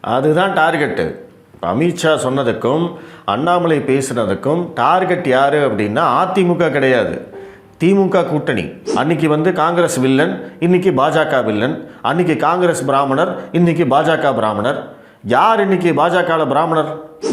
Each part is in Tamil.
அதுதான் டார்கெட்டு. அமித்ஷா சொன்னதுக்கும் அண்ணாமலை பேசுனதுக்கும் டார்கெட் யார் அப்படின்னா அதிமுக கிடையாது. திமுக கூட்டணி. அன்னைக்கு வந்து காங்கிரஸ் வில்லன் இன்னைக்கு பாஜக வில்லன். அன்னைக்கு காங்கிரஸ் பிராமணர் இன்னைக்கு பாஜக பிராமணர். யார் இன்னைக்கு பாஜக பிராமணர்?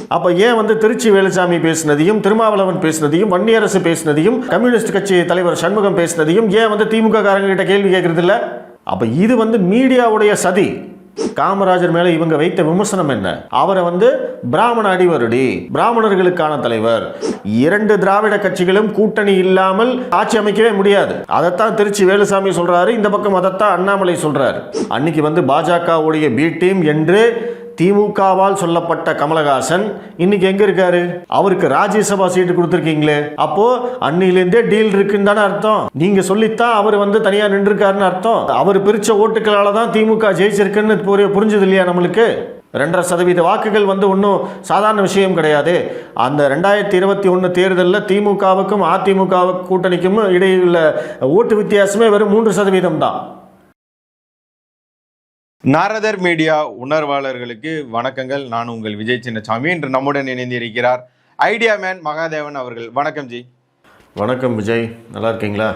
அப்போ ஏன் வந்து திருச்சி வேலுசாமி பேசினதையும் திருமாவளவன் பேசினதையும் வன்னியரசு பேசினதையும் கம்யூனிஸ்ட் கட்சி தலைவர் சண்முகம் பேசினதையும் ஏன் வந்து திமுக காரங்க கிட்ட கேள்வி கேட்கறதில்ல அப்போ இது வந்து மீடியாவுடைய சதி. காமராஜர் மேல இவங்க வைத்த விமர்சனம் என்ன? அவரை வந்து பிராமண அடிவருடி பிராமணர்களுக்கான தலைவர். இரண்டு திராவிட கட்சிகளும் கூட்டணி இல்லாமல் ஆட்சி அமைக்கவே முடியாது. அதைத்தான் திருச்சி வேலுசாமி சொல்றாரு இந்த பக்கம் அதைத்தான் அண்ணாமலை சொல்றாரு. அன்னைக்கு வந்து பாஜகவுடைய பி டீம் என்று திமுகவால் சொல்லப்பட்ட கமலஹாசன் இன்னைக்கு எங்க இருக்காரு? அவருக்கு ராஜ்யசபா சீட்டு கொடுத்துருக்கீங்களே. அப்போ அன்னிலேருந்தே டீல் இருக்குன்னு தானே அர்த்தம். நீங்க சொல்லித்தான் அவர் வந்து தனியா நின்றுருக்காருன்னு அர்த்தம். அவர் பிரிச்ச ஓட்டுகளால தான் திமுக ஜெயிச்சிருக்குன்னு புரி- புரிஞ்சது இல்லையா நம்மளுக்கு? ரெண்டரை சதவீத வாக்குகள் வந்து ஒன்றும் சாதாரண விஷயம் கிடையாது. அந்த ரெண்டாயிரத்தி இருபத்தி ஒன்று தேர்தலில் திமுகவுக்கும் அதிமுக கூட்டணிக்கும் இடையுள்ள ஓட்டு வித்தியாசமே வெறும் மூன்று சதவீதம் தான் நாரதர் மீடியா உணர்வாளர்களுக்கு வணக்கங்கள். நான் உங்கள் விஜய் சின்னசாமி. இன்று நம்முடன் இணைந்து இருக்கிறார் ஐடியா மேன் மகாதேவன் அவர்கள். வணக்கம் ஜி. வணக்கம் விஜய். நல்லா இருக்கீங்களா?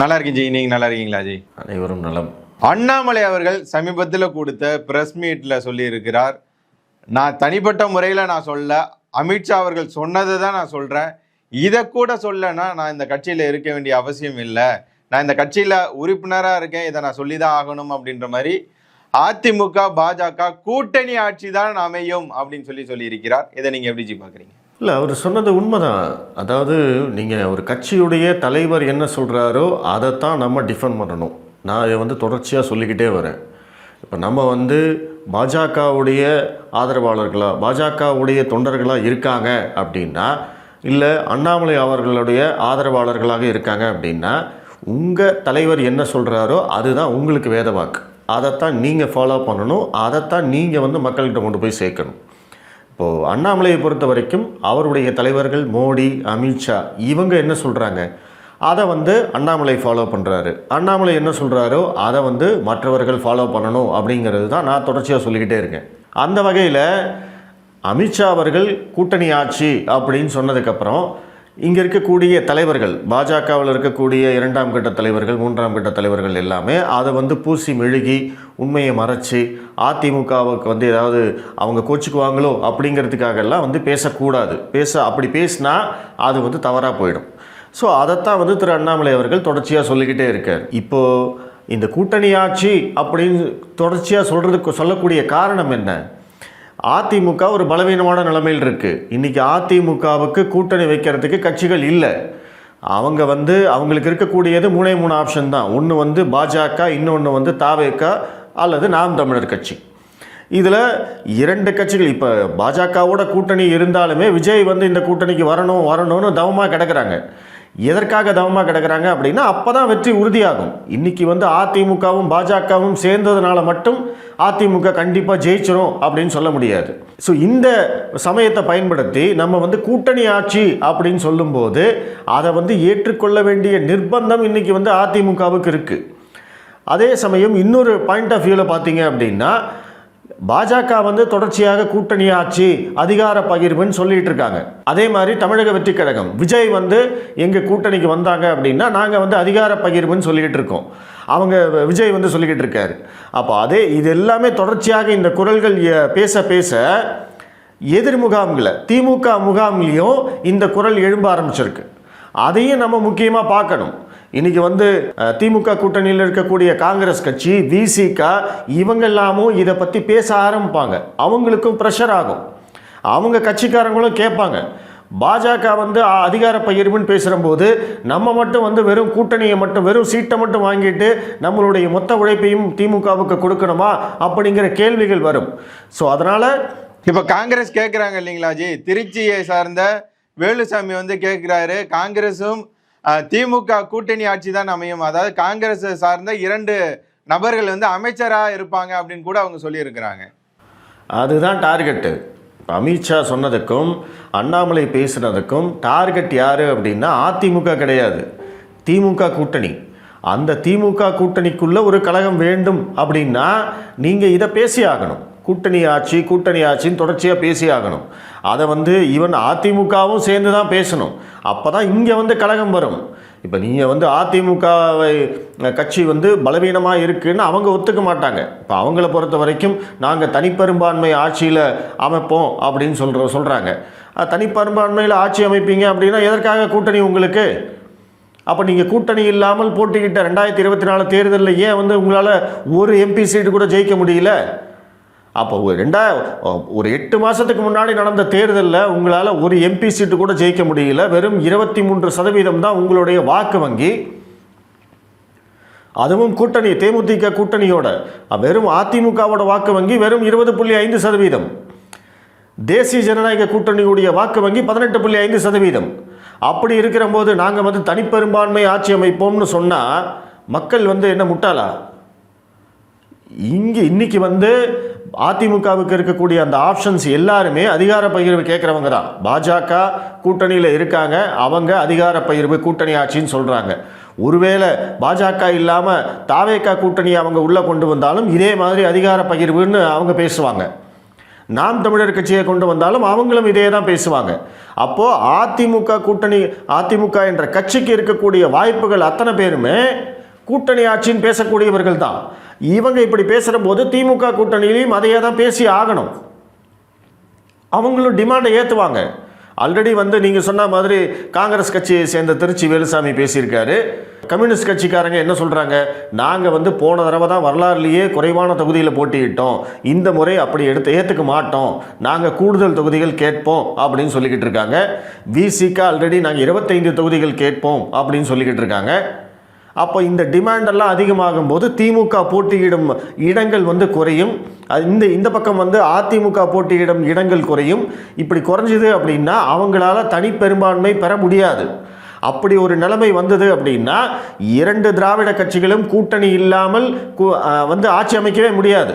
நல்லா இருக்கேன் ஜி. நீங்க நல்லா இருக்கீங்களா ஜி? அனைவரும் நலம். அண்ணாமலை அவர்கள் சமீபத்தில் கொடுத்த பிரஸ் மீட்ல சொல்லி இருக்கிறார் நான் தனிப்பட்ட முறையில் நான் சொல்ல அமித்ஷா அவர்கள் சொன்னதை தான் நான் சொல்றேன். இதை கூட சொல்லனா நான் இந்த கட்சியில் இருக்க வேண்டிய அவசியம் இல்லை. நான் இந்த கட்சியில் உறுப்பினராக இருக்கேன். இதை நான் சொல்லி தான் ஆகணும் அப்படின்ற மாதிரி அதிமுக பாஜக கூட்டணி ஆட்சி தான் அமையும் அப்படின்னு சொல்லி சொல்லியிருக்கிறார். இதை நீங்கள் எப்படி ஜி இல்லை அவர் சொன்னது உண்மைதான். அதாவது நீங்கள் ஒரு கட்சியுடைய தலைவர் என்ன சொல்கிறாரோ அதைத்தான் நம்ம டிஃபெண்ட் பண்ணணும். நான் இதை வந்து தொடர்ச்சியாக சொல்லிக்கிட்டே வரேன். இப்போ நம்ம வந்து பாஜகவுடைய ஆதரவாளர்களாக பாஜகவுடைய தொண்டர்களாக இருக்காங்க அப்படின்னா இல்லை அண்ணாமலை அவர்களுடைய ஆதரவாளர்களாக இருக்காங்க அப்படின்னா உங்கள் தலைவர் என்ன சொல்கிறாரோ அதுதான் உங்களுக்கு வேத வாக்கு அதைத்தான் நீங்கள் ஃபாலோ பண்ணணும் அதைத்தான் நீங்கள் வந்து மக்கள்கிட்ட கொண்டு போய் சேர்க்கணும். இப்போது அண்ணாமலையை பொறுத்த வரைக்கும் அவருடைய தலைவர்கள் மோடி அமித்ஷா இவங்க என்ன சொல்கிறாங்க அதை வந்து அண்ணாமலை ஃபாலோ பண்ணுறாரு அண்ணாமலை என்ன சொல்கிறாரோ அதை வந்து மற்றவர்கள் ஃபாலோ பண்ணணும் அப்படிங்கிறது தான் நான் தொடர்ச்சியாக சொல்லிக்கிட்டே இருக்கேன். அந்த வகையில் அமித்ஷா அவர்கள் கூட்டணி ஆட்சி அப்படின்னு சொன்னதுக்கப்புறம் இங்கே இருக்கக்கூடிய தலைவர்கள் பாஜகவில் இருக்கக்கூடிய இரண்டாம் கட்ட தலைவர்கள் மூன்றாம் கட்ட தலைவர்கள் எல்லாமே அதை வந்து பூசி மெழுகி உண்மையை மறைச்சி அதிமுகவுக்கு வந்து ஏதாவது அவங்க கோச்சிக்குவாங்களோ அப்படிங்கிறதுக்காகலாம் வந்து பேசக்கூடாது. பேச அப்படி பேசினா அது வந்து தவறாக போயிடும். ஸோ அதைத்தான் வந்து திரு அண்ணாமலை அவர்கள் தொடர்ச்சியாக சொல்லிக்கிட்டே இருக்கார். இப்போது இந்த கூட்டணி ஆட்சி அப்படின்னு தொடர்ச்சியாக சொல்கிறதுக்கு சொல்லக்கூடிய காரணம் என்ன? அதிமுக ஒரு பலவீனமான நிலைமையில் இருக்குது இன்றைக்கி அதிமுகவுக்கு கூட்டணி வைக்கிறதுக்கு கட்சிகள் இல்லை. அவங்க வந்து அவங்களுக்கு இருக்கக்கூடியது மூணே மூணு ஆப்ஷன் தான். ஒன்று வந்து பாஜக இன்னொன்று வந்து தாவேக்கா அல்லது நாம் தமிழர் கட்சி. இதில் இரண்டு கட்சிகள் இப்போ பாஜகவோட கூட்டணி இருந்தாலுமே விஜய் வந்து இந்த கூட்டணிக்கு வரணும் வரணும்னு தவமாக கிடக்குறாங்க. எதற்காக தவமாக கிடக்கிறாங்க அப்படின்னா அப்போ தான் வெற்றி உறுதியாகும். இன்றைக்கி வந்து அதிமுகவும் பாஜகவும் சேர்ந்ததுனால மட்டும் அதிமுக கண்டிப்பாக ஜெயிச்சிடும் அப்படின்னு சொல்ல முடியாது. ஸோ இந்த சமயத்தை பயன்படுத்தி நம்ம வந்து கூட்டணி ஆட்சி அப்படின்னு சொல்லும்போது அதை வந்து ஏற்றுக்கொள்ள வேண்டிய நிர்பந்தம் இன்றைக்கி வந்து அதிமுகவுக்கு இருக்குது அதே சமயம் இன்னொரு பாயிண்ட் ஆஃப் வியூவில் பார்த்தீங்க அப்படின்னா பாஜக வந்து தொடர்ச்சியாக கூட்டணி ஆட்சி அதிகார பகிர்வுன்னு சொல்லிட்டு இருக்காங்க. அதே மாதிரி தமிழக வெற்றி கழகம் விஜய் வந்து எங்கள் கூட்டணிக்கு வந்தாங்க அப்படின்னா நாங்கள் வந்து அதிகார பகிர்வுன்னு சொல்லிக்கிட்டு இருக்கோம். அவங்க விஜய் வந்து சொல்லிக்கிட்டு இருக்காரு. அப்போ அதே இது எல்லாமே தொடர்ச்சியாக இந்த குரல்கள் பேச பேச எதிர் முகாம்களை திமுக முகாம்லேயும் இந்த குரல் எழும்ப ஆரம்பிச்சிருக்கு. அதையும் நம்ம முக்கியமாக பார்க்கணும். இன்னைக்கு வந்து திமுக கூட்டணியில் இருக்கக்கூடிய காங்கிரஸ் கட்சி விசிக இவங்க எல்லாமும் இதை பற்றி பேச ஆரம்பிப்பாங்க. அவங்களுக்கும் ப்ரெஷர் ஆகும். அவங்க கட்சிக்காரங்களும் கேட்பாங்க. பாஜக வந்து அதிகார பகிர்வுன்னு பேசுகிறம்போது நம்ம மட்டும் வந்து வெறும் கூட்டணியை மட்டும் வெறும் சீட்டை மட்டும் வாங்கிட்டு நம்மளுடைய மொத்த உழைப்பையும் திமுகவுக்கு கொடுக்கணுமா? அப்படிங்கிற கேள்விகள் வரும். ஸோ அதனால் இப்போ காங்கிரஸ் கேட்குறாங்க இல்லைங்களா ஜி? திருச்சியை சார்ந்த வேலுசாமி வந்து கேட்குறாரு காங்கிரஸும் திமுக கூட்டணி ஆட்சி தான் அமையும். அதாவது காங்கிரஸ் சார்ந்த இரண்டு நபர்கள் வந்து அமைச்சராக இருப்பாங்க அப்படின்னு கூட அவங்க சொல்லியிருக்கிறாங்க. அதுதான் டார்கெட்டு. அமித்ஷா சொன்னதுக்கும் அண்ணாமலை பேசுனதுக்கும் டார்கெட் யார் அப்படின்னா அதிமுக கிடையாது. திமுக கூட்டணி. அந்த திமுக கூட்டணிக்குள்ளே ஒரு கழகம் வேண்டும் அப்படின்னா நீங்கள் இதை பேசி ஆகணும். கூட்டணி ஆட்சி கூட்டணி ஆட்சின்னு தொடர்ச்சியாக பேசி ஆகணும். அதை வந்து ஈவன் அதிமுகவும் சேர்ந்து தான் பேசணும். அப்போ தான் இங்கே வந்து கழகம் வரும். இப்போ நீங்கள் வந்து அதிமுகவை கட்சி வந்து பலவீனமாக இருக்குன்னு அவங்க ஒத்துக்க மாட்டாங்க. இப்போ அவங்கள பொறுத்த வரைக்கும் நாங்கள் தனிப்பெரும்பான்மை ஆட்சியில் அமைப்போம் அப்படின்னு சொல்கிற சொல்கிறாங்க தனிப்பெரும்பான்மையில் ஆட்சி அமைப்பீங்க அப்படின்னா எதற்காக கூட்டணி உங்களுக்கு? அப்போ நீங்கள் கூட்டணி இல்லாமல் போட்டிக்கிட்ட ரெண்டாயிரத்தி இருபத்தி நாலு தேர்தலில் ஏன் வந்து உங்களால் ஒரு எம்பி சீட்டு கூட ஜெயிக்க முடியல? அப்போ ஒரு ரெண்டா ஒரு எட்டு மாதத்துக்கு முன்னாடி நடந்த தேர்தலில் உங்களால் ஒரு எம்பி சீட்டு கூட ஜெயிக்க முடியல. வெறும் இருபத்தி மூன்று சதவீதம் தான் உங்களுடைய வாக்கு வங்கி. அதுவும் கூட்டணி தேமுதிக கூட்டணியோட. வெறும் அதிமுகவோட வாக்கு வங்கி வெறும் இருபது புள்ளி ஐந்து சதவீதம். தேசிய ஜனநாயக கூட்டணியுடைய வாக்கு வங்கி பதினெட்டு புள்ளி ஐந்து சதவீதம். அப்படி இருக்கிற போது நாங்கள் வந்து தனிப்பெரும்பான்மை ஆட்சி அமைப்போம்னு சொன்னால் மக்கள் வந்து என்ன முட்டாளா? இங்கே இன்னைக்கு வந்து அதிமுகவுக்கு இருக்கக்கூடிய அந்த ஆப்ஷன்ஸ் எல்லாருமே அதிகார பகிர்வு கேட்குறவங்க தான். பாஜக கூட்டணியில் இருக்காங்க. அவங்க அதிகார பகிர்வு கூட்டணி ஆட்சின்னு சொல்கிறாங்க ஒருவேளை பாஜக இல்லாமல் தாவேக்கா கூட்டணி அவங்க உள்ளே கொண்டு வந்தாலும் இதே மாதிரி அதிகார பகிர்வுன்னு அவங்க பேசுவாங்க. நாம் தமிழர் கட்சியை கொண்டு வந்தாலும் அவங்களும் இதே தான் பேசுவாங்க. அப்போது அதிமுக கூட்டணி அதிமுக என்ற கட்சிக்கு இருக்கக்கூடிய வாய்ப்புகள் அத்தனை பேருமே கூட்டணி ஆட்சின்னு பேசக்கூடியவர்கள் தான். இவங்க இப்படி பேசுகிற போது திமுக கூட்டணியிலையும் அதையே தான் பேசி ஆகணும். அவங்களும் டிமாண்டை ஏற்றுவாங்க ஆல்ரெடி வந்து நீங்கள் சொன்ன மாதிரி காங்கிரஸ் கட்சியை சேர்ந்த திருச்சி வேலுசாமி பேசியிருக்காரு. கம்யூனிஸ்ட் கட்சிக்காரங்க என்ன சொல்கிறாங்க நாங்கள் வந்து போன தடவை தான் வரலாறுலேயே குறைவான தொகுதியில் போட்டியிட்டோம். இந்த முறை அப்படி எடுத்து ஏற்றுக்க மாட்டோம். நாங்கள் கூடுதல் தொகுதிகள் கேட்போம் அப்படின்னு சொல்லிக்கிட்டு இருக்காங்க. விசிக்கு ஆல்ரெடி நாங்கள் இருபத்தைந்து தொகுதிகள் கேட்போம் அப்படின்னு சொல்லிக்கிட்டு இருக்காங்க. அப்போ இந்த டிமாண்டெல்லாம் அதிகமாகும் போது திமுக போட்டியிடும் இடங்கள் வந்து குறையும். அது இந்த இந்த பக்கம் வந்து அதிமுக போட்டியிடும் இடங்கள் குறையும். இப்படி குறைஞ்சிது அப்படின்னா அவங்களால தனிப்பெரும்பான்மை பெற முடியாது. அப்படி ஒரு நிலைமை வந்தது அப்படின்னா இரண்டு திராவிட கட்சிகளும் கூட்டணி இல்லாமல் வந்து ஆட்சி அமைக்கவே முடியாது.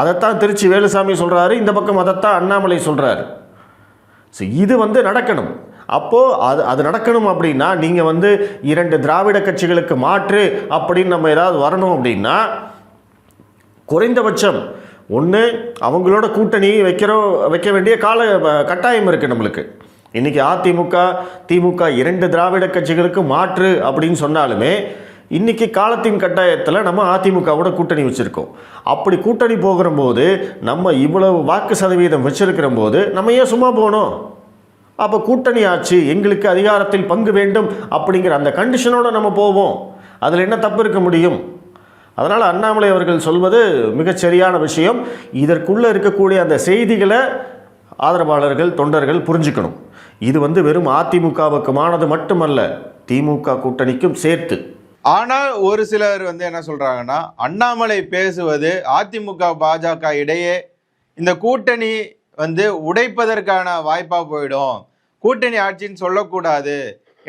அதைத்தான் திருச்சி வேலுசாமி சொல்கிறாரு இந்த பக்கம் அதைத்தான் அண்ணாமலை சொல்கிறாரு ஸோ இது வந்து நடக்கணும். அப்போது அது அது நடக்கணும் அப்படின்னா நீங்கள் வந்து இரண்டு திராவிட கட்சிகளுக்கு மாற்று அப்படின்னு நம்ம ஏதாவது வரணும் அப்படின்னா குறைந்தபட்சம் ஒன்று அவங்களோட கூட்டணி வைக்கிறோம் வைக்க வேண்டிய கால கட்டாயம் இருக்குது நம்மளுக்கு. இன்றைக்கி அதிமுக திமுக இரண்டு திராவிட கட்சிகளுக்கு மாற்று அப்படின்னு சொன்னாலுமே இன்றைக்கி காலத்தின் கட்டாயத்தில் நம்ம அதிமுகவோட கூட்டணி வச்சுருக்கோம். அப்படி கூட்டணி போகிற போது நம்ம இவ்வளவு வாக்கு சதவீதம் வச்சுருக்கிற போது நம்ம ஏன் சும்மா போகணும்? அப்போ கூட்டணி ஆட்சி எங்களுக்கு அதிகாரத்தில் பங்கு வேண்டும் அப்படிங்கிற அந்த கண்டிஷனோட நம்ம போவோம். அதில் என்ன தப்பு இருக்க முடியும்? அதனால் அண்ணாமலை அவர்கள் சொல்வது மிகச்சரியான விஷயம். இதற்குள்ளே இருக்கக்கூடிய அந்த செய்திகளை ஆதரவாளர்கள் தொண்டர்கள் புரிஞ்சுக்கணும். இது வந்து வெறும் அதிமுகவுக்குமானது மட்டுமல்ல திமுக கூட்டணிக்கும் சேர்த்து. ஆனால் ஒரு சிலர் வந்து என்ன சொல்கிறாங்கன்னா அண்ணாமலை பேசுவது அதிமுக பாஜக இடையே இந்த கூட்டணி வந்து உடைப்பதற்கான வாய்ப்பாக போயிடும். கூட்டணி ஆட்சின்னு சொல்லக்கூடாது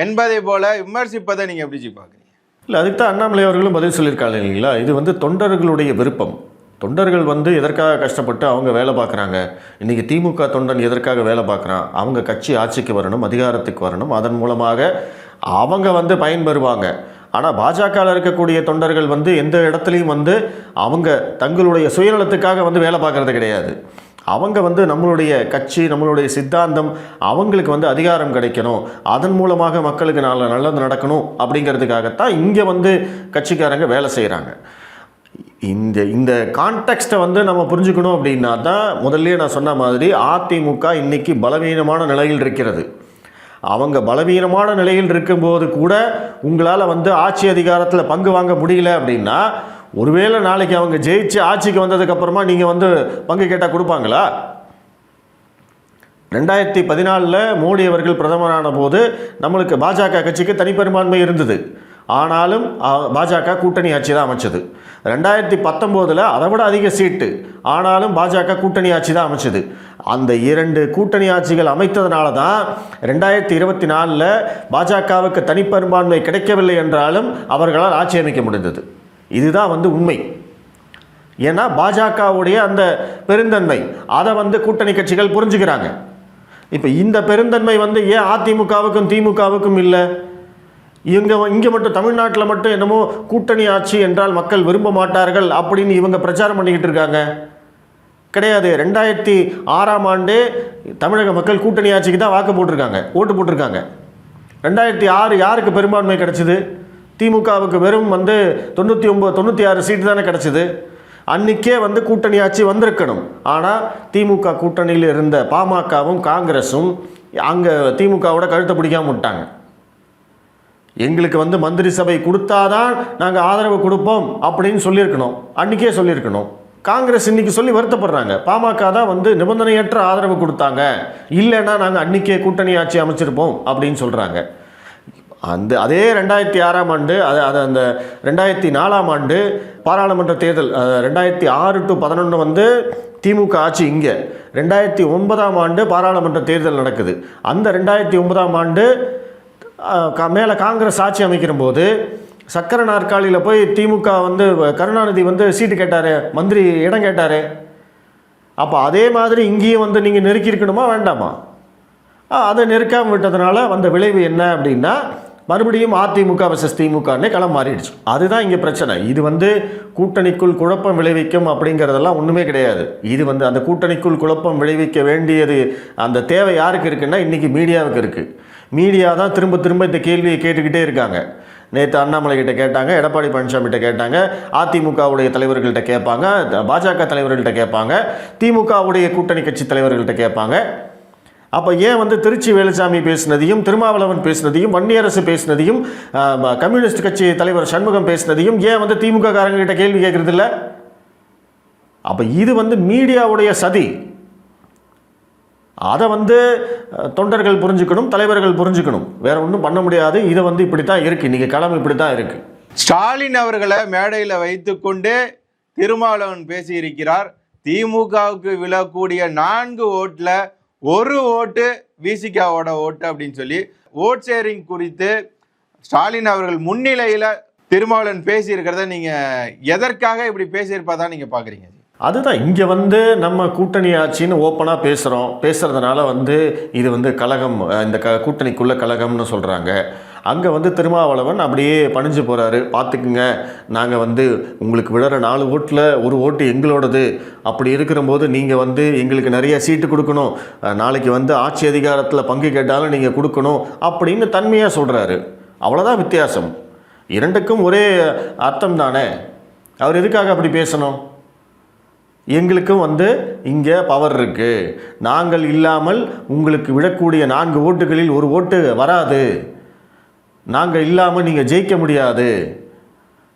என்பதை போல விமர்சிப்பதை நீங்கள் எப்படி பார்க்குறீங்க? இல்லை அதுக்கு தான் அண்ணாமலை அவர்களும் பதில் சொல்லியிருக்காங்க இல்லைங்களா? இது வந்து தொண்டர்களுடைய விருப்பம். தொண்டர்கள் வந்து எதற்காக கஷ்டப்பட்டு அவங்க வேலை பார்க்குறாங்க? இன்றைக்கி திமுக தொண்டன் எதற்காக வேலை பார்க்குறான்? அவங்க கட்சி ஆட்சிக்கு வரணும் அதிகாரத்துக்கு வரணும். அதன் மூலமாக அவங்க வந்து பயன்பெறுவாங்க. ஆனால் பாஜகவில் இருக்கக்கூடிய தொண்டர்கள் வந்து எந்த இடத்துலையும் வந்து அவங்க தங்களுடைய சுயநலத்துக்காக வந்து வேலை பார்க்குறது கிடையாது. அவங்க வந்து நம்மளுடைய கட்சி நம்மளுடைய சித்தாந்தம் அவங்களுக்கு வந்து அதிகாரம் கிடைக்கணும். அதன் மூலமாக மக்களுக்கு நல்ல நல்லது நடக்கணும் அப்படிங்கிறதுக்காகத்தான் இங்கே வந்து கட்சிக்காரங்க வேலை செய்கிறாங்க இந்த இந்த கான்டெக்ஸ்ட்டை வந்து நம்ம புரிஞ்சுக்கணும் அப்படின்னா தான் முதல்ல நான் சொன்ன மாதிரி அதிமுக இன்றைக்கி பலவீனமான நிலையில் இருக்கிறது. அவங்க பலவீனமான நிலையில் இருக்கும்போது கூட உங்களால் வந்து ஆட்சி அதிகாரத்தில் பங்கு வாங்க முடியல அப்படின்னா ஒருவேளை நாளைக்கு அவங்க ஜெயிச்சு ஆட்சிக்கு வந்ததுக்கப்புறமா நீங்கள் வந்து பங்கு கேட்டால் கொடுப்பாங்களா? ரெண்டாயிரத்தி பதினாலில் மோடி அவர்கள் பிரதமரான போது நம்மளுக்கு பாஜக கட்சிக்கு தனிப்பெரும்பான்மை இருந்தது. ஆனாலும் பாஜக கூட்டணி ஆட்சி தான் அமைச்சது. ரெண்டாயிரத்தி பத்தொம்போதில் அதை விட அதிக சீட்டு. ஆனாலும் பாஜக கூட்டணி ஆட்சி தான் அமைச்சது. அந்த இரண்டு கூட்டணி ஆட்சிகள் அமைத்ததுனால தான் ரெண்டாயிரத்தி இருபத்தி நாலில் பாஜகவுக்கு தனிப்பெரும்பான்மை கிடைக்கவில்லை என்றாலும் அவர்களால் ஆட்சி அமைக்க முடிந்தது. இதுதான் வந்து உண்மை. ஏன்னா பாஜகவுடைய அந்த பெருந்தன்மை அதை வந்து கூட்டணி கட்சிகள் புரிஞ்சுக்கிறாங்க. இப்போ இந்த பெருந்தன்மை வந்து ஏன் அதிமுகவுக்கும் திமுகவுக்கும் இல்லை? இவங்க இங்கே மட்டும் தமிழ்நாட்டில் மட்டும் என்னமோ கூட்டணி ஆட்சி என்றால் மக்கள் விரும்ப மாட்டார்கள் அப்படின்னு இவங்க பிரச்சாரம் பண்ணிக்கிட்டு இருக்காங்க. கிடையாது. ரெண்டாயிரத்தி ஆறாம் ஆண்டு தமிழக மக்கள் கூட்டணி ஆட்சிக்கு தான் வாக்கு போட்டிருக்காங்க ஓட்டு போட்டிருக்காங்க. ரெண்டாயிரத்தி ஆறு யாருக்கு பெரும்பான்மை கிடச்சிது? திமுகவுக்கு வெறும் வந்து தொண்ணூற்றி ஒம்பது தொண்ணூற்றி ஆறு சீட்டு தானே கிடச்சிது. அன்றைக்கே வந்து கூட்டணி ஆட்சி வந்திருக்கணும். ஆனால் திமுக கூட்டணியில் இருந்த பாமகவும் காங்கிரஸும் அங்கே திமுகவோட கழுத்தை பிடிக்காம விட்டாங்க. எங்களுக்கு வந்து மந்திரி சபை கொடுத்தாதான் நாங்கள் ஆதரவு கொடுப்போம் அப்படின்னு சொல்லியிருக்கணும். அன்றைக்கே சொல்லியிருக்கணும். காங்கிரஸ் இன்னைக்கு சொல்லி வருத்தப்படுறாங்க. பாமக தான் வந்து நிபந்தனையற்ற ஆதரவு கொடுத்தாங்க. இல்லைன்னா நாங்கள் அன்றைக்கே கூட்டணி ஆட்சி அமைச்சிருப்போம் அப்படின்னு சொல்கிறாங்க அந்த அதே ரெண்டாயிரத்தி ஆறாம் ஆண்டு அது அது அந்த ரெண்டாயிரத்தி நாலாம் ஆண்டு பாராளுமன்ற தேர்தல் ரெண்டாயிரத்தி ஆறு டு பதினொன்று வந்து திமுக ஆட்சி இங்கே. ரெண்டாயிரத்தி ஒன்பதாம் ஆண்டு பாராளுமன்ற தேர்தல் நடக்குது. அந்த ரெண்டாயிரத்தி ஒன்பதாம் ஆண்டு க- மேலே காங்கிரஸ் ஆட்சி அமைக்கிற போது சக்கர நாற்காலியில் போய் திமுக வந்து கருணாநிதி வந்து சீட்டு கேட்டார் மந்திரி இடம் கேட்டார். அப்போ அதே மாதிரி இங்கேயும் வந்து நீங்கள் நெருக்கியிருக்கணுமா வேண்டாமா? ஆ, அதை நெருக்காமல் விட்டதுனால வந்த விளைவு என்ன அப்படின்னா மறுபடியும் அதிமுக வர்சஸ் திமுகன்னே களம் மாறிடுச்சு. அதுதான் இங்கே பிரச்சனை. இது வந்து கூட்டணிக்குள் குழப்பம் விளைவிக்கும் அப்படிங்கிறதெல்லாம் ஒன்றுமே கிடையாது. இது வந்து அந்த கூட்டணிக்குள் குழப்பம் விளைவிக்க வேண்டியது அந்த தேவை யாருக்கு இருக்குன்னா இன்றைக்கி மீடியாவுக்கு இருக்குது மீடியா தான் திரும்ப திரும்ப இந்த கேள்வியை கேட்டுக்கிட்டே இருக்காங்க. நேற்று அண்ணாமலை கிட்ட கேட்டாங்க எடப்பாடி பழனிசாமி கிட்ட கேட்டாங்க அதிமுகவுடைய தலைவர்கள்ட்ட கேட்பாங்க பாஜக தலைவர்கள்ட்ட கேட்பாங்க திமுகவுடைய கூட்டணி கட்சி தலைவர்கள்ட்ட கேட்பாங்க. அப்போ ஏன் வந்து திருச்சி வேலுசாமி பேசினதையும் திருமாவளவன் பேசினதையும் வன்னியரசு பேசினதையும் கம்யூனிஸ்ட் கட்சி தலைவர் சண்முகம் பேசினதையும் ஏன் வந்து திமுக காரங்ககிட்ட கேள்வி கேட்கறது இல்லை அப்போ இது வந்து மீடியாவுடைய சதி. அதை வந்து தொண்டர்கள் புரிஞ்சுக்கணும் தலைவர்கள் புரிஞ்சுக்கணும். வேற ஒன்றும் பண்ண முடியாது. இதை வந்து இப்படி தான் இருக்குது இன்றைக்கி களம் இப்படி தான் இருக்குது ஸ்டாலின் அவர்களை மேடையில் வைத்துக்கொண்டு திருமாவளவன் பேசியிருக்கிறார். திமுகவுக்கு விழக்கூடிய நான்கு ஓட்டில் ஒரு ஓட்டு விசிகாவோட ஓட்டு அப்படின்னு சொல்லி ஓட் ஷேரிங் குறித்து ஸ்டாலின் அவர்கள் முன்னிலையில திருமாவளன் பேசியிருக்கிறத நீங்க எதற்காக இப்படி பேசியிருப்பா தான் நீங்க பாக்குறீங்க? அதுதான் இங்கே வந்து நம்ம கூட்டணி ஆட்சின்னு ஓப்பனாக பேசுகிறோம் பேசுகிறதுனால வந்து இது வந்து கழகம் இந்த க கூட்டணிக்குள்ளே கழகம்னு சொல்கிறாங்க அங்கே வந்து திருமாவளவன் அப்படியே பணிஞ்சு போகிறாரு பார்த்துக்குங்க நாங்கள் வந்து உங்களுக்கு விழுற நாலு ஓட்டில் ஒரு ஓட்டு எங்களோடது. அப்படி இருக்கிறபோது நீங்கள் வந்து எங்களுக்கு நிறைய சீட்டு கொடுக்கணும். நாளைக்கு வந்து ஆட்சி அதிகாரத்தில் பங்கு கேட்டாலும் நீங்கள் கொடுக்கணும் அப்படின்னு தன்மையாக சொல்கிறாரு அவ்வளோதான் வித்தியாசம். இரண்டுக்கும் ஒரே அர்த்தம் தானே. அவர் எதுக்காக அப்படி பேசணும்? எங்களுக்கும் வந்து இங்கே பவர் இருக்குது நாங்கள் இல்லாமல் உங்களுக்கு விழக்கூடிய நான்கு ஓட்டுகளில் ஒரு ஓட்டு வராது. நாங்கள் இல்லாமல் நீங்கள் ஜெயிக்க முடியாது.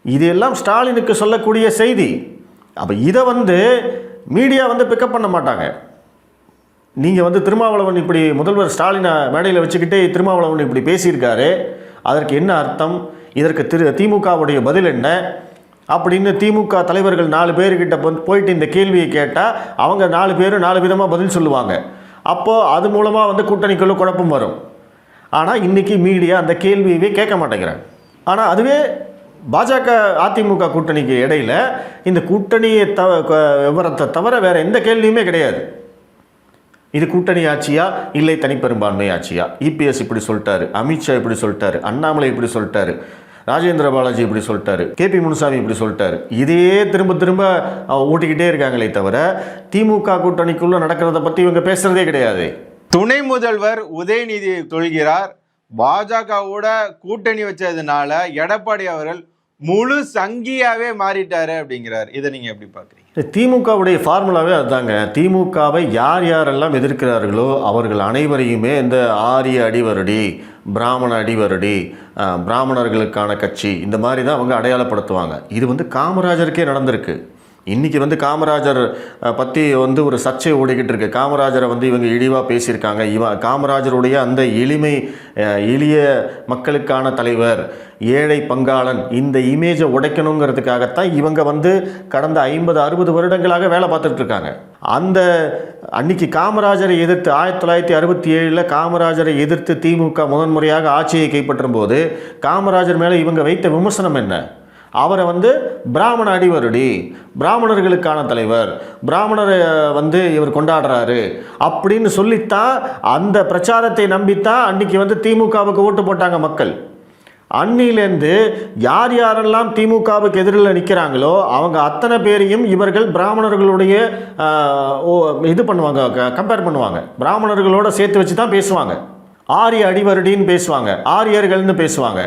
இதெல்லாம் ஸ்டாலினுக்கு சொல்லக்கூடிய செய்தி. அப்போ இதை வந்து மீடியா வந்து பிக்கப் பண்ண மாட்டாங்க. நீங்கள் வந்து திருமாவளவன் இப்படி முதல்வர் ஸ்டாலினை மேடையில் வச்சுக்கிட்டே திருமாவளவன் இப்படி பேசியிருக்காரு. அதற்கு என்ன அர்த்தம்? இதற்கு திரு திமுகவுடைய பதில் என்ன? அப்படின்னு திமுக தலைவர்கள் நாலு பேர்கிட்ட வந்து போயிட்டு இந்த கேள்வியை கேட்டால் அவங்க நாலு பேரும் நாலு விதமாக பதில் சொல்லுவாங்க. அப்போது அது மூலமாக வந்து கூட்டணிக்குள்ளே குழப்பம் வரும். ஆனால் இன்றைக்கி மீடியா அந்த கேள்வியவே கேட்க மாட்டேங்கிறாங்க. ஆனால் அதுவே பாஜக அதிமுக கூட்டணிக்கு இடையில இந்த கூட்டணியை த க- விவரத்தை தவிர வேறு எந்த கேள்வியுமே கிடையாது. இது கூட்டணி ஆட்சியா இல்லை தனிப்பெரும்பான்மை ஆட்சியா? இபிஎஸ் இப்படி சொல்லிட்டாரு அமித்ஷா இப்படி சொல்லிட்டாரு அண்ணாமலை இப்படி சொல்லிட்டாரு ராஜேந்திர பாலாஜி இப்படி சொல்லிட்டாரு கேபி முனுசாமி இப்படி சொல்லிட்டாரு. இதே திரும்ப திரும்ப ஓட்டிக்கிட்டே இருக்காங்களே தவிர திமுக கூட்டணிக்குள்ளே நடக்கிறத பற்றி இவங்க பேசுகிறதே கிடையாது. துணை முதல்வர் உதயநிதி தொல்கிறார் பாஜகவோட கூட்டணி வச்சதுனால எடப்பாடி அவர்கள் முழு சங்கியாவே மாறிட்டாரு அப்படிங்கிறார். இதை நீங்க எப்படி பாக்குறீங்க திமுகவுடைய ஃபார்முலாவே அதுதாங்க திமுகவை யார் யாரெல்லாம் எதிர்க்கிறார்களோ அவர்கள் அனைவரையுமே இந்த ஆரிய அடிவருடி பிராமண அடிவருடி பிராமணர்களுக்கான கட்சி இந்த மாதிரி தான் அவங்க அடையாளப்படுத்துவாங்க. இது வந்து காமராஜருக்கே நடந்திருக்கு. இன்றைக்கி வந்து காமராஜர் பற்றி வந்து ஒரு சர்ச்சை ஓடிக்கிட்டு இருக்கு. காமராஜரை வந்து இவங்க இழிவாக பேசியிருக்காங்க. இவ காமராஜருடைய அந்த எளிமை எளிய மக்களுக்கான தலைவர் ஏழை பங்காளன் இந்த இமேஜை உடைக்கணுங்கிறதுக்காகத்தான் இவங்க வந்து கடந்த ஐம்பது அறுபது வருடங்களாக வேலை பார்த்துட்டு இருக்காங்க. அந்த அன்னைக்கு காமராஜரை எதிர்த்து ஆயிரத்தி தொள்ளாயிரத்தி அறுபத்தி ஏழில் காமராஜரை எதிர்த்து திமுக முதன்முறையாக ஆட்சியை கைப்பற்றும் போது காமராஜர் மேலே இவங்க வைத்த விமர்சனம் என்ன? அவரை வந்து பிராமண அடிவருடி பிராமணர்களுக்கான தலைவர் பிராமணரை வந்து இவர் கொண்டாடுறாரு அப்படின்னு சொல்லித்தான் அந்த பிரச்சாரத்தை நம்பித்தான் அன்னைக்கு வந்து திமுகவுக்கு ஓட்டு போட்டாங்க மக்கள். அன்னிலேருந்து யார் யாரெல்லாம் திமுகவுக்கு எதிரில் நிற்கிறாங்களோ அவங்க அத்தனை பேரையும் இவர்கள் பிராமணர்களுடைய ஓ, இது பண்ணுவாங்க கம்பேர் பண்ணுவாங்க. பிராமணர்களோட சேர்த்து வச்சு தான் பேசுவாங்க. ஆரிய அடிவருடின்னு பேசுவாங்க ஆரியர்கள்னு பேசுவாங்க.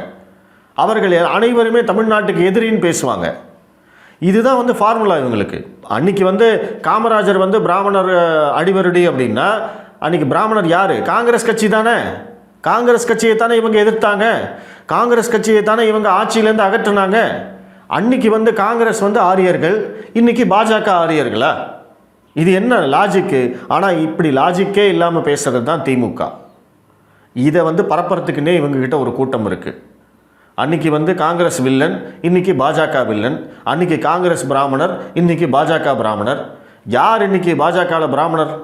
அவர்கள் அனைவருமே தமிழ்நாட்டுக்கு எதிரின்னு பேசுவாங்க. இதுதான் வந்து ஃபார்முலா இவங்களுக்கு. அன்னைக்கு வந்து காமராஜர் வந்து பிராமணர் அஹ், அடிவருடி அப்படின்னா அன்னைக்கு பிராமணர் யார்? காங்கிரஸ் கட்சி தானே. காங்கிரஸ் கட்சியை தானே இவங்க எதிர்த்தாங்க. காங்கிரஸ் கட்சியை தானே இவங்க ஆட்சியிலேருந்து அகற்றுனாங்க. அன்னைக்கு வந்து காங்கிரஸ் வந்து ஆரியர்கள் இன்னைக்கு பாஜக ஆரியர்களா? இது என்ன லாஜிக்கு ஆனால் இப்படி லாஜிக்கே இல்லாமல் பேசுறது தான் திமுக. இதை வந்து பரப்புறதுக்குன்னே இவங்ககிட்ட ஒரு கூட்டம் இருக்குது அன்னைக்கு வந்து காங்கிரஸ் வில்லன் இன்னைக்கு பாஜக வில்லன். அன்னைக்கு காங்கிரஸ் பிராமணர் இன்னைக்கு பாஜக பிராமணர். யார் இன்னைக்கு பாஜகவில் பிராமணர்?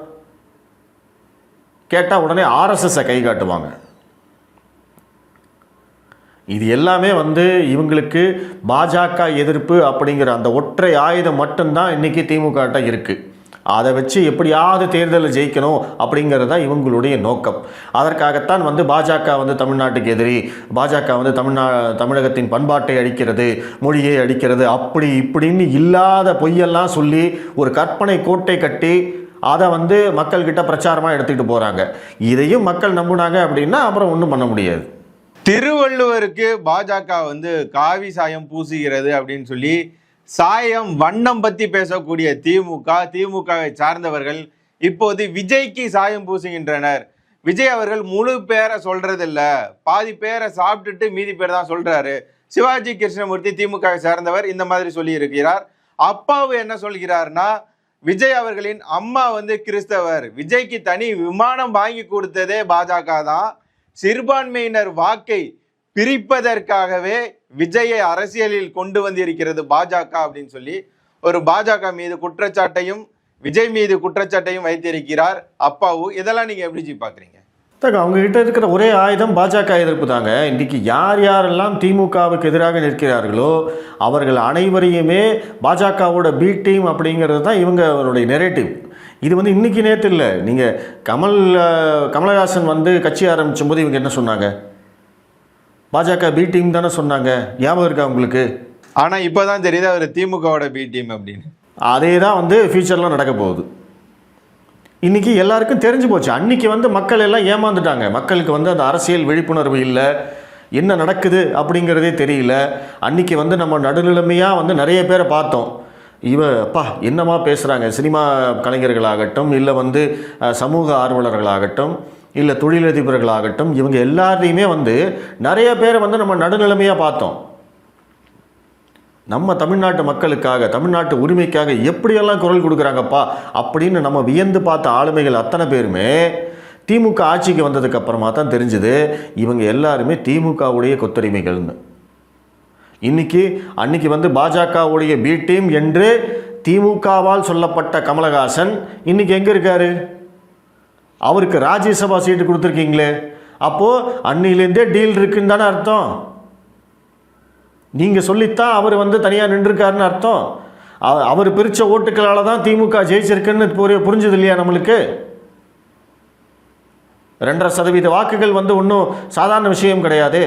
கேட்டால் உடனே ஆர்எஸ்எஸ்ஸை கை காட்டுவாங்க. இது எல்லாமே வந்து இவங்களுக்கு பாஜக எதிர்ப்பு அப்படிங்கிற அந்த ஒற்றை ஆயுதம் மட்டும்தான் இன்றைக்கி திமுகட்ட இருக்குது அதை வச்சு எப்படியாவது தேர்தலில் ஜெயிக்கணும் அப்படிங்கிறது தான் இவங்களுடைய நோக்கம். அதற்காகத்தான் வந்து பாஜக வந்து தமிழ்நாட்டுக்கு எதிரி பாஜக வந்து தமிழ்நா தமிழகத்தின் பண்பாட்டை அழிக்கிறது மொழியை அழிக்கிறது அப்படி இப்படின்னு இல்லாத பொய்யெல்லாம் சொல்லி ஒரு கற்பனை கோட்டை கட்டி அதை வந்து மக்கள்கிட்ட பிரச்சாரமாக எடுத்துக்கிட்டு போகிறாங்க இதையும் மக்கள் நம்புனாங்க அப்படின்னா அப்புறம் ஒன்றும் பண்ண முடியாது. திருவள்ளுவருக்கு பாஜக வந்து காவி சாயம் பூசுகிறது அப்படின்னு சொல்லி சாயம் வண்ணம் பத்தி பேசக்கூடிய திமுக திமுகவை சார்ந்தவர்கள் இப்போது விஜய்க்கு சாயம் பூசுகின்றனர். விஜய் அவர்கள் முழு பேரை சொல்றதில்ல. பாதி பேரை சாப்பிட்டுட்டு மீதி பேர் தான் சொல்றாரு. சிவாஜி கிருஷ்ணமூர்த்தி திமுகவை சார்ந்தவர் இந்த மாதிரி சொல்லி இருக்கிறார் அப்பாவு என்ன சொல்கிறார்னா விஜய் அவர்களின் அம்மா வந்து கிறிஸ்தவர். விஜய்க்கு தனி விமானம் வாங்கி கொடுத்ததே பாஜக தான். சிறுபான்மையினர் வாக்கை பிரிப்பதற்காகவே விஜயை அரசியலில் கொண்டு வந்திருக்கிறது பாஜக அப்படின்னு சொல்லி ஒரு பாஜக மீது குற்றச்சாட்டையும் விஜய் மீது குற்றச்சாட்டையும் வைத்திருக்கிறார் அப்பாவு. இதெல்லாம் நீங்க எப்படி ஜி பாக்குறீங்க? அவங்க கிட்ட இருக்கிற ஒரே ஆயுதம் பாஜக எதிர்ப்பு தாங்க. இன்றைக்கி யார் யாரெல்லாம் திமுகவுக்கு எதிராக நிற்கிறார்களோ அவர்கள் அனைவரையுமே பாஜகவோட பி டீம் அப்படிங்கிறது தான் இவங்களுடைய நெரேட்டிவ் இது வந்து இன்னைக்கு நேற்று இல்லை. நீங்கள் கமல் கமலஹாசன் வந்து கட்சி ஆரம்பிச்சும் போது இவங்க என்ன சொன்னாங்க? பாஜக பி டீம் தானே சொன்னாங்க. ஞாபகம் இருக்கா உங்களுக்கு? ஆனா இப்பதான் தெரியுது அவர் திமுகவோட பி டீம் அப்படின்னு. அதே தான் வந்து ஃப்யூச்சரில் நடக்க போகுது. இன்றைக்கி எல்லாருக்கும் தெரிஞ்சு போச்சு. அன்றைக்கி வந்து மக்கள் எல்லாம் ஏமாந்துட்டாங்க. மக்களுக்கு வந்து அந்த அரசியல் விழிப்புணர்வு இல்லை. என்ன நடக்குது அப்படிங்கிறதே தெரியல. அன்றைக்கி வந்து நம்ம நடுநிலைமையாக வந்து நிறைய பேரை பார்த்தோம். இவ அப்பா என்னமா பேசுகிறாங்க சினிமா கலைஞர்களாகட்டும் இல்லை வந்து சமூக ஆர்வலர்களாகட்டும் இல்லை தொழிலதிபர்களாகட்டும் இவங்க எல்லாரையுமே வந்து நிறைய பேரை வந்து நம்ம நடுநிலைமையாக பார்த்தோம். நம்ம தமிழ்நாட்டு மக்களுக்காக தமிழ்நாட்டு உரிமைக்காக எப்படியெல்லாம் குரல் கொடுக்குறாங்கப்பா அப்படின்னு நம்ம வியந்து பார்த்த ஆளுமைகள் அத்தனை பேருமே திமுக ஆட்சிக்கு வந்ததுக்கு அப்புறமா தான் தெரிஞ்சுது இவங்க எல்லாருமே திமுகவுடைய கொத்தடிமைகள்னு. இன்னைக்கு அன்னைக்கு வந்து பாஜகவுடைய பி டீம் என்று திமுகவால் சொல்லப்பட்ட கமலஹாசன் இன்னைக்கு எங்கே இருக்காரு? அவருக்கு ராஜ்யசபா சீட்டு கொடுத்துருக்கீங்களே. அப்போது அன்னிலேருந்தே டீல் இருக்குன்னு தானே அர்த்தம். நீங்கள் சொல்லித்தான் அவர் வந்து தனியாக நின்றுருக்காருன்னு அர்த்தம். அவர் பிரித்த ஓட்டுக்களால் தான் திமுக ஜெயிச்சிருக்குன்னு புரிஞ்சது புரிஞ்சுது இல்லையா நம்மளுக்கு? ரெண்டரை சதவீத வாக்குகள் வந்து ஒன்றும் சாதாரண விஷயம் கிடையாது.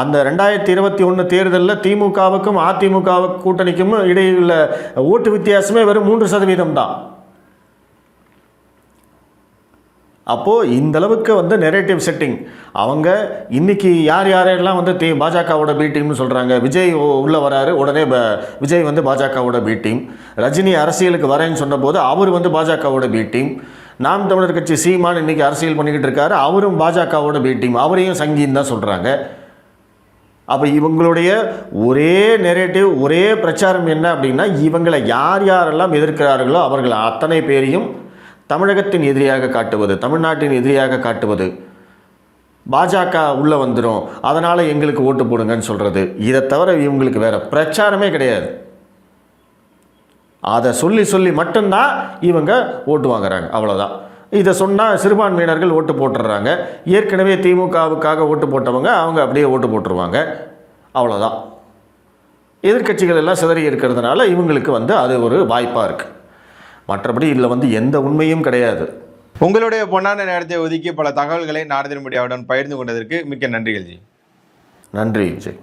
அந்த ரெண்டாயிரத்தி இருபத்தி ஒன்று தேர்தலில் திமுகவுக்கும் அதிமுக கூட்டணிக்கும் இடையுள்ள ஓட்டு வித்தியாசமே வெறும் மூன்று சதவீதம் தான் அப்போது இந்த அளவுக்கு வந்து நெரேட்டிவ் செட்டிங் அவங்க இன்றைக்கி யார் யாரெல்லாம் வந்து தி பாஜகவோட பி டீம்னு சொல்கிறாங்க விஜய் உள்ளே வராரு உடனே விஜய் வந்து பாஜகவோட பி டீம் ரஜினி அரசியலுக்கு வரேன்னு சொன்னபோது அவர் வந்து பாஜகவோட பி டீம் நாம் தமிழர் கட்சி சீமான் இன்றைக்கி அரசியல் பண்ணிக்கிட்டு இருக்காரு அவரும் பாஜகவோட பி டீம் அவரையும் சங்கின்னு தான் சொல்கிறாங்க அப்போ இவங்களுடைய ஒரே நெரேட்டிவ் ஒரே பிரச்சாரம் என்ன அப்படின்னா இவங்களை யார் யாரெல்லாம் எதிர்க்கிறார்களோ அவர்கள் அத்தனை பேரையும் தமிழகத்தின் எதிரியாக காட்டுவது தமிழ்நாட்டின் எதிரியாக காட்டுவது. பாஜக உள்ளே வந்துடும் அதனால் எங்களுக்கு ஓட்டு போடுங்கன்னு சொல்கிறது இதை தவிர இவங்களுக்கு வேறு பிரச்சாரமே கிடையாது. அதை சொல்லி சொல்லி மட்டும்தான் இவங்க ஓட்டு வாங்குறாங்க. அவ்வளோதான் இதை சொன்னால் சிறுபான்மையினர்கள் ஓட்டு போட்டுடுறாங்க. ஏற்கனவே திமுகவுக்காக ஓட்டு போட்டவங்க அவங்க அப்படியே ஓட்டு போட்டுருவாங்க. அவ்வளோதான் எதிர்க்கட்சிகள் எல்லாம் சிதறி இருக்கிறதுனால இவங்களுக்கு வந்து அது ஒரு வாய்ப்பாக இருக்குது மற்றபடி இதில் வந்து எந்த உண்மையும் கிடையாது. உங்களுடைய பொன்னான நேரத்தை ஒதுக்கி பல தகவல்களை நாரதின் மீடியாவுடன் பகிர்ந்து கொண்டதற்கு மிக்க நன்றிகள் ஜி. நன்றி விஜய்